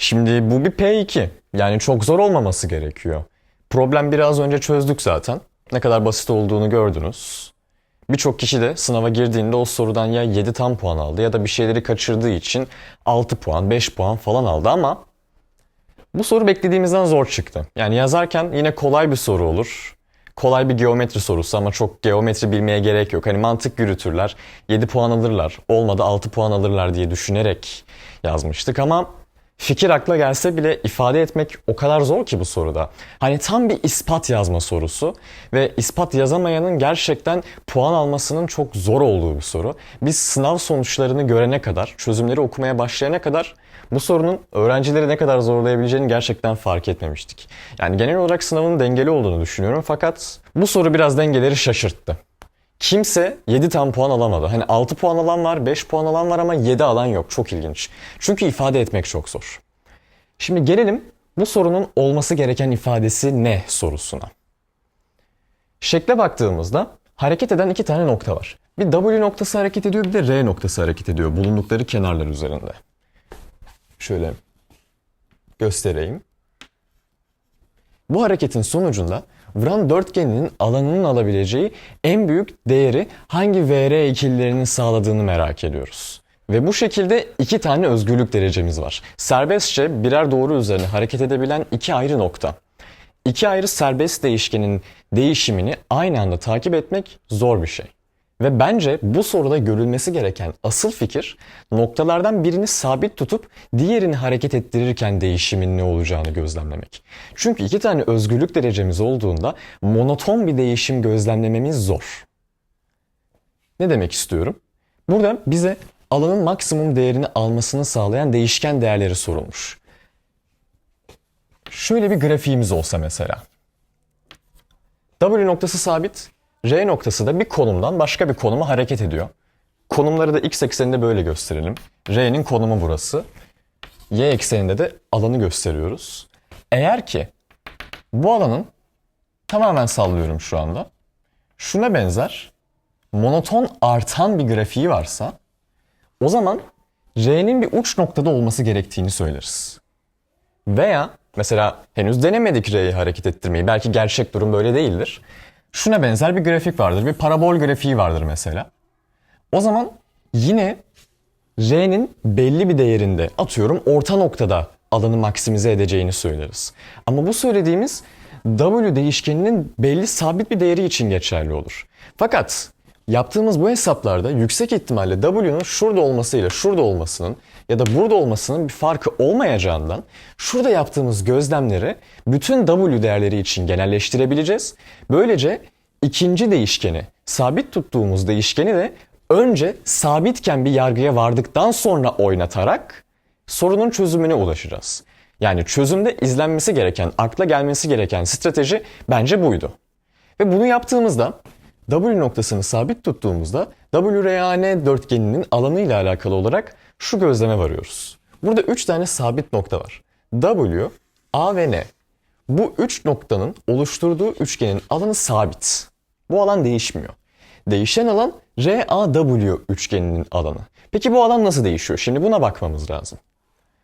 Şimdi bu bir P2. Yani çok zor olmaması gerekiyor. Problem biraz önce çözdük zaten. Ne kadar basit olduğunu gördünüz. Birçok kişi de sınava girdiğinde o sorudan ya 7 tam puan aldı ya da bir şeyleri kaçırdığı için 6 puan, 5 puan falan aldı ama bu soru beklediğimizden zor çıktı. Yani yazarken yine kolay bir soru olur. Kolay bir geometri sorusu ama çok geometri bilmeye gerek yok. Hani mantık yürütürler, 7 puan alırlar, olmadı 6 puan alırlar diye düşünerek yazmıştık ama fikir akla gelse bile ifade etmek o kadar zor ki bu soruda. Hani tam bir ispat yazma sorusu ve ispat yazamayanın gerçekten puan almasının çok zor olduğu bir soru. Biz sınav sonuçlarını görene kadar, çözümleri okumaya başlayana kadar bu sorunun öğrencileri ne kadar zorlayabileceğini gerçekten fark etmemiştik. Yani genel olarak sınavın dengeli olduğunu düşünüyorum fakat bu soru biraz dengeleri şaşırttı. Kimse 7 tam puan alamadı. Hani 6 puan alan var, 5 puan alan var ama 7 alan yok. Çok ilginç. Çünkü ifade etmek çok zor. Şimdi gelelim bu sorunun olması gereken ifadesi ne sorusuna. Şekle baktığımızda hareket eden iki tane nokta var. Bir W noktası hareket ediyor bir de R noktası hareket ediyor bulundukları kenarlar üzerinde. Şöyle göstereyim. Bu hareketin sonucunda vuran dörtgeninin alanının alabileceği en büyük değeri hangi VR ikililerinin sağladığını merak ediyoruz. Ve bu şekilde iki tane özgürlük derecemiz var. Serbestçe birer doğru üzerine hareket edebilen iki ayrı nokta. İki ayrı serbest değişkenin değişimini aynı anda takip etmek zor bir şey. Ve bence bu soruda görülmesi gereken asıl fikir noktalardan birini sabit tutup diğerini hareket ettirirken değişimin ne olacağını gözlemlemek. Çünkü iki tane özgürlük derecemiz olduğunda monoton bir değişim gözlemlememiz zor. Ne demek istiyorum? Burada bize alanın maksimum değerini almasını sağlayan değişken değerleri sorulmuş. Şöyle bir grafiğimiz olsa mesela. W noktası sabit, R noktası da bir konumdan başka bir konuma hareket ediyor. Konumları da x ekseninde böyle gösterelim. R'nin konumu burası. Y ekseninde de alanı gösteriyoruz. Eğer ki bu alanın tamamen sallıyorum şu anda. Şuna benzer monoton artan bir grafiği varsa o zaman R'nin bir uç noktada olması gerektiğini söyleriz. Veya mesela henüz denemedik R'yi hareket ettirmeyi. Belki gerçek durum böyle değildir. Şuna benzer bir grafik vardır. Bir parabol grafiği vardır mesela. O zaman yine R'nin belli bir değerinde atıyorum orta noktada alanı maksimize edeceğini söyleriz. Ama bu söylediğimiz W değişkeninin belli sabit bir değeri için geçerli olur. Fakat yaptığımız bu hesaplarda yüksek ihtimalle W'nun şurada olmasıyla şurada olmasının ya da burada olmasının bir farkı olmayacağından şurada yaptığımız gözlemleri bütün W değerleri için genelleştirebileceğiz. Böylece ikinci değişkeni, sabit tuttuğumuz değişkeni de önce sabitken bir yargıya vardıktan sonra oynatarak sorunun çözümüne ulaşacağız. Yani çözümde izlenmesi gereken, akla gelmesi gereken strateji bence buydu. Ve bunu yaptığımızda W noktasını sabit tuttuğumuzda WRAN dörtgeninin alanıyla alakalı olarak şu gözleme varıyoruz. Burada 3 tane sabit nokta var. W, A ve N. Bu 3 noktanın oluşturduğu üçgenin alanı sabit. Bu alan değişmiyor. Değişen alan RAW üçgeninin alanı. Peki bu alan nasıl değişiyor? Şimdi buna bakmamız lazım.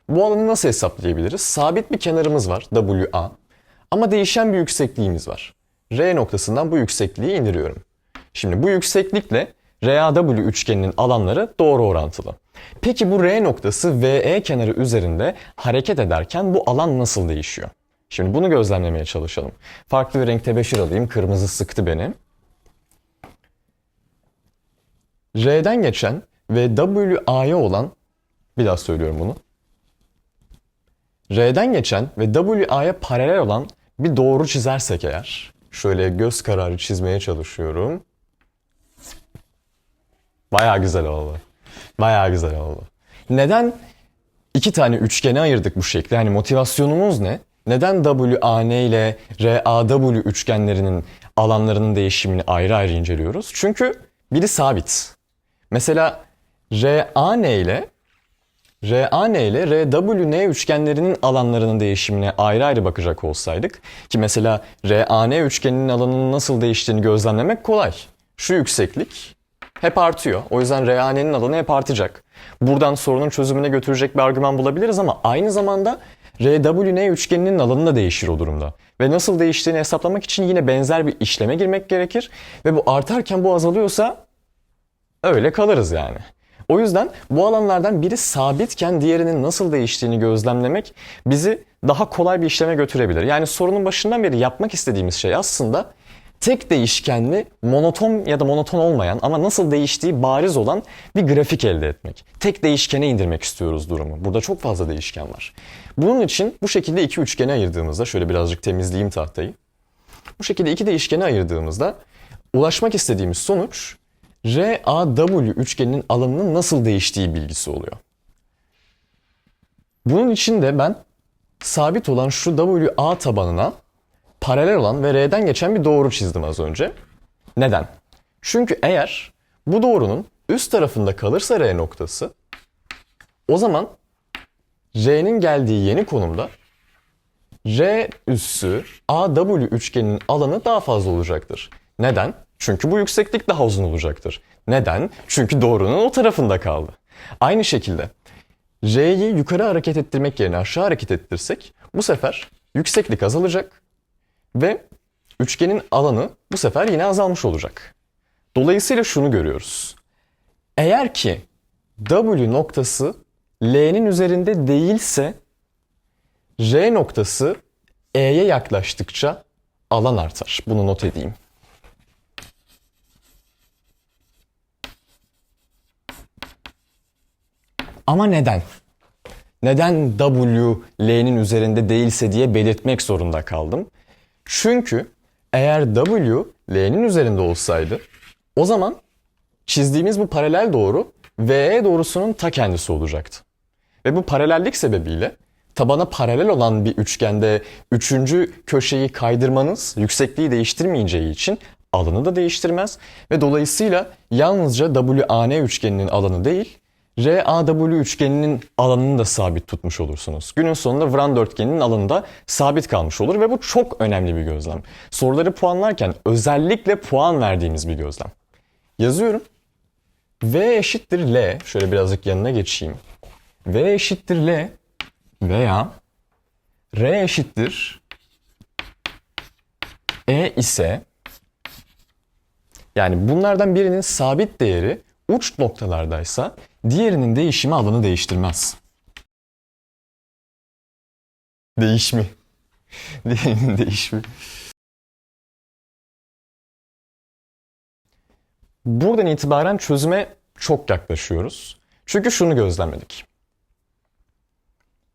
Bu alanı nasıl hesaplayabiliriz? Sabit bir kenarımız var WA ama değişen bir yüksekliğimiz var. R noktasından bu yüksekliği indiriyorum. Şimdi bu yükseklikle RAW üçgeninin alanları doğru orantılı. Peki bu R noktası VE kenarı üzerinde hareket ederken bu alan nasıl değişiyor? Şimdi bunu gözlemlemeye çalışalım. Farklı bir renk tebeşir alayım. Kırmızı sıktı beni. R'den geçen ve WA'ya olan bir daha söylüyorum bunu. R'den geçen ve WA'ya paralel olan bir doğru çizersek eğer şöyle göz kararı çizmeye çalışıyorum. Baya güzel oldu. Baya güzel oldu. Neden iki tane üçgeni ayırdık bu şekilde? Hani motivasyonumuz ne? Neden WAN ile RAW üçgenlerinin alanlarının değişimini ayrı ayrı inceliyoruz? Çünkü biri sabit. Mesela RAN ile RAN ile RWN üçgenlerinin alanlarının değişimine ayrı ayrı bakacak olsaydık ki mesela RAN üçgeninin alanının nasıl değiştiğini gözlemlemek kolay. Şu yükseklik hep artıyor. O yüzden RAN'nin alanı hep artacak. Buradan sorunun çözümüne götürecek bir argüman bulabiliriz ama aynı zamanda RWN üçgeninin alanı da değişir o durumda. Ve nasıl değiştiğini hesaplamak için yine benzer bir işleme girmek gerekir. Ve bu artarken bu azalıyorsa öyle kalırız yani. O yüzden bu alanlardan biri sabitken diğerinin nasıl değiştiğini gözlemlemek bizi daha kolay bir işleme götürebilir. Yani sorunun başından beri yapmak istediğimiz şey aslında tek değişkenli, monoton ya da monoton olmayan ama nasıl değiştiği bariz olan bir grafik elde etmek. Tek değişkene indirmek istiyoruz durumu. Burada çok fazla değişken var. Bunun için bu şekilde iki üçgene ayırdığımızda, şöyle birazcık temizleyeyim tahtayı. Bu şekilde iki değişkene ayırdığımızda ulaşmak istediğimiz sonuç RAW üçgeninin alanının nasıl değiştiği bilgisi oluyor. Bunun için de ben sabit olan şu WA tabanına paralel olan ve R'den geçen bir doğru çizdim az önce. Neden? Çünkü eğer bu doğrunun üst tarafında kalırsa R noktası o zaman R'nin geldiği yeni konumda R üssü AW üçgeninin alanı daha fazla olacaktır. Neden? Çünkü bu yükseklik daha uzun olacaktır. Neden? Çünkü doğrunun o tarafında kaldı. Aynı şekilde R'yi yukarı hareket ettirmek yerine aşağı hareket ettirsek bu sefer yükseklik azalacak ve üçgenin alanı bu sefer yine azalmış olacak. Dolayısıyla şunu görüyoruz. Eğer ki W noktası L'nin üzerinde değilse R noktası E'ye yaklaştıkça alan artar. Bunu not edeyim. Ama neden? Neden W L'nin üzerinde değilse diye belirtmek zorunda kaldım. Çünkü eğer W L'nin üzerinde olsaydı o zaman çizdiğimiz bu paralel doğru VE doğrusunun ta kendisi olacaktı. Ve bu paralellik sebebiyle tabana paralel olan bir üçgende üçüncü köşeyi kaydırmanız yüksekliği değiştirmeyeceği için alanı da değiştirmez ve dolayısıyla yalnızca WAN üçgeninin alanı değil RAW üçgeninin alanını da sabit tutmuş olursunuz. Günün sonunda Vrand dörtgeninin alanı da sabit kalmış olur ve bu çok önemli bir gözlem. Soruları puanlarken özellikle puan verdiğimiz bir gözlem. Yazıyorum. V eşittir L. Şöyle birazcık yanına geçeyim. V eşittir L veya R eşittir E ise yani bunlardan birinin sabit değeri uç noktalardaysa diğerinin değişimi alanı değiştirmez. Değişmi. Diğerinin değişimi. Buradan itibaren çözüme çok yaklaşıyoruz. Çünkü şunu gözlemledik.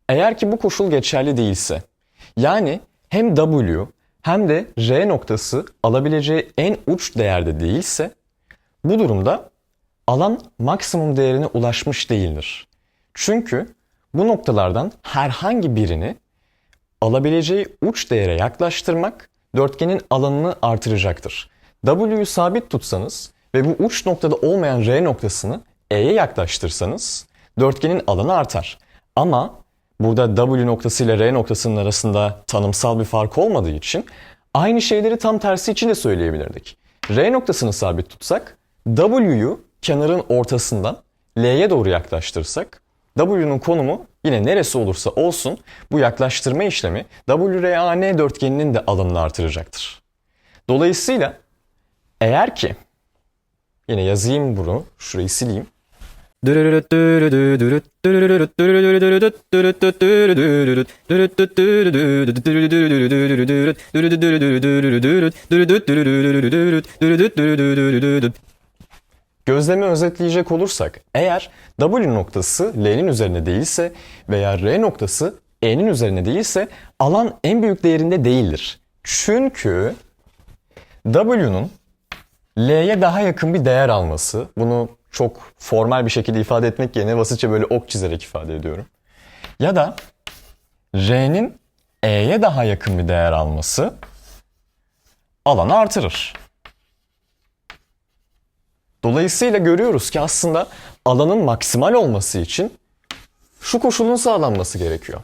Eğer ki bu koşul geçerli değilse, yani hem W hem de R noktası alabileceği en uç değerde değilse, bu durumda alan maksimum değerine ulaşmış değildir. Çünkü bu noktalardan herhangi birini alabileceği uç değere yaklaştırmak dörtgenin alanını artıracaktır. W'yu sabit tutsanız ve bu uç noktada olmayan R noktasını E'ye yaklaştırsanız dörtgenin alanı artar. Ama burada W noktası ile R noktasının arasında tanımsal bir fark olmadığı için aynı şeyleri tam tersi için de söyleyebilirdik. R noktasını sabit tutsak W'yu kenarın ortasından L'ye doğru yaklaştırsak W'nun konumu yine neresi olursa olsun bu yaklaştırma işlemi WRAN dörtgeninin de alanını artıracaktır. Dolayısıyla eğer ki yine yazayım bunu, şurayı sileyim. Gözlemi özetleyecek olursak eğer W noktası L'nin üzerine değilse veya R noktası E'nin üzerine değilse alan en büyük değerinde değildir. Çünkü W'nun L'ye daha yakın bir değer alması, bunu çok formal bir şekilde ifade etmek yerine basitçe böyle ok çizerek ifade ediyorum. Ya da R'nin E'ye daha yakın bir değer alması alanı artırır. Dolayısıyla görüyoruz ki aslında alanın maksimal olması için şu koşulun sağlanması gerekiyor.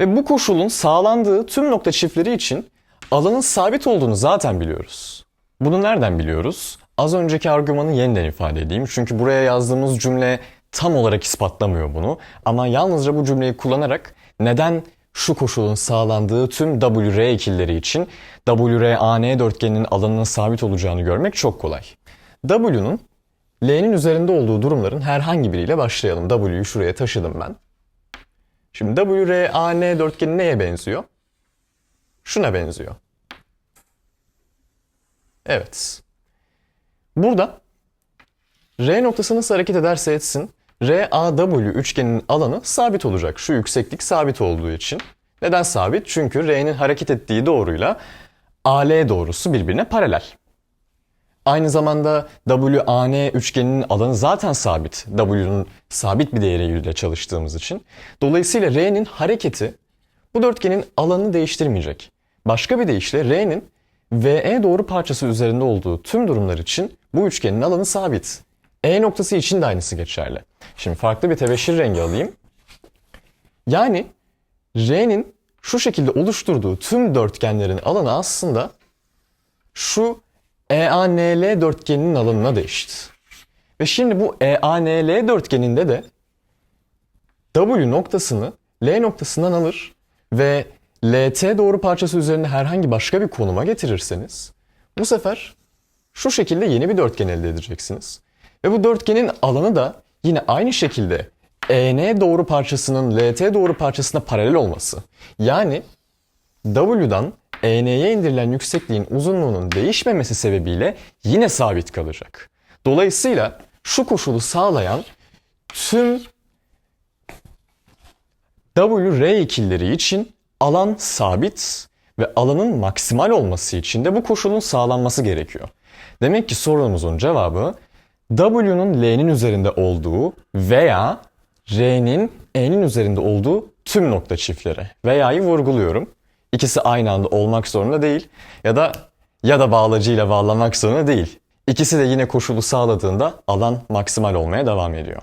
Ve bu koşulun sağlandığı tüm nokta çiftleri için alanın sabit olduğunu zaten biliyoruz. Bunu nereden biliyoruz? az önceki argümanı yeniden ifade edeyim. Çünkü buraya yazdığımız cümle tam olarak ispatlamıyor bunu. Ama yalnızca bu cümleyi kullanarak neden şu koşulun sağlandığı tüm WR ikilileri için WRAN dörtgeninin alanının sabit olacağını görmek çok kolay. W'nun L'nin üzerinde olduğu durumların herhangi biriyle başlayalım. W'yu şuraya taşıdım ben. Şimdi WRAN dörtgeni neye benziyor? Şuna benziyor. Evet. Burada R noktası nasıl hareket ederse etsin RAW üçgeninin alanı sabit olacak. Şu yükseklik sabit olduğu için. Neden sabit? Çünkü R'nin hareket ettiği doğruyla AL doğrusu birbirine paralel. Aynı zamanda WAN üçgeninin alanı zaten sabit. W'nun sabit bir değeriyle çalıştığımız için. Dolayısıyla R'nin hareketi bu dörtgenin alanını değiştirmeyecek. Başka bir deyişle R'nin VE doğru parçası üzerinde olduğu tüm durumlar için bu üçgenin alanı sabit. E noktası için de aynısı geçerli. Şimdi farklı bir tebeşir rengi alayım. Yani R'nin şu şekilde oluşturduğu tüm dörtgenlerin alanı aslında şu EANL dörtgeninin alanına değişti. Ve şimdi bu EANL dörtgeninde de W noktasını L noktasından alır ve LT doğru parçası üzerinde herhangi başka bir konuma getirirseniz bu sefer şu şekilde yeni bir dörtgen elde edeceksiniz. Ve bu dörtgenin alanı da yine aynı şekilde EN doğru parçasının LT doğru parçasına paralel olması. Yani W'dan EN'ye indirilen yüksekliğin uzunluğunun değişmemesi sebebiyle yine sabit kalacak. Dolayısıyla şu koşulu sağlayan tüm WR ikilileri için alan sabit ve alanın maksimal olması için de bu koşulun sağlanması gerekiyor. Demek ki sorumuzun cevabı W'nun L'nin üzerinde olduğu veya R'nin E'nin üzerinde olduğu tüm nokta çiftleri. Veya'yı vurguluyorum. İkisi aynı anda olmak zorunda değil ya da ya da bağlacıyla bağlamak zorunda değil. İkisi de yine koşulu sağladığında alan maksimal olmaya devam ediyor.